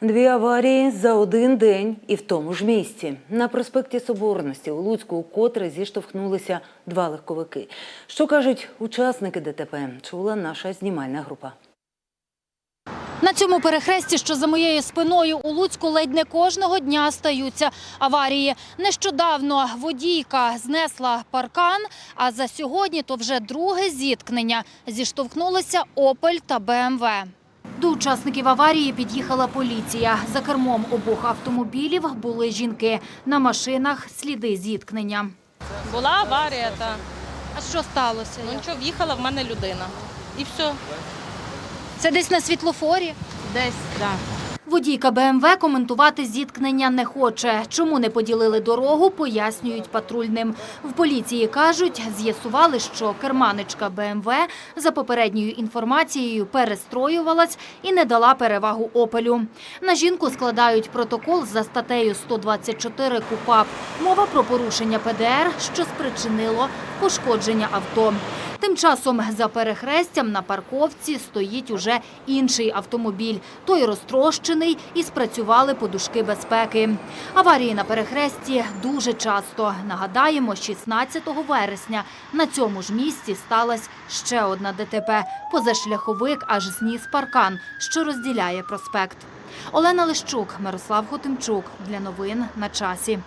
Дві аварії за один день і в тому ж місці. На проспекті Соборності у Луцьку вкотре зіштовхнулися два легковики. Що кажуть учасники ДТП, чула наша знімальна група. На цьому перехресті, що за моєю спиною у Луцьку, ледь не кожного дня стаються аварії. Нещодавно водійка знесла паркан, а за сьогодні то вже друге зіткнення. Зіштовхнулися «Опель» та БМВ. До учасників аварії під'їхала поліція. За кермом обох автомобілів були жінки. На машинах сліди зіткнення. Була аварія, та А що сталося? ну нічого, в'їхала в мене людина. І все. Це десь на світлофорі? Десь, так. Водійка БМВ коментувати зіткнення не хоче. Чому не поділили дорогу, пояснюють патрульним. В поліції кажуть, з'ясували, що керманичка БМВ за попередньою інформацією перестроювалась і не дала перевагу «Опелю». На жінку складають протокол за статтею 124 КУПАП. Мова про порушення ПДР, що спричинило пошкодження авто. Тим часом за перехрестям на парковці стоїть уже інший автомобіль. Той розтрощений і спрацювали подушки безпеки. Аварії на перехресті дуже часто. Нагадаємо, 16 вересня на цьому ж місці сталася ще одна ДТП. Позашляховик аж зніс паркан, що розділяє проспект. Олена Лищук, Мирослав Хотимчук. Для новин на часі.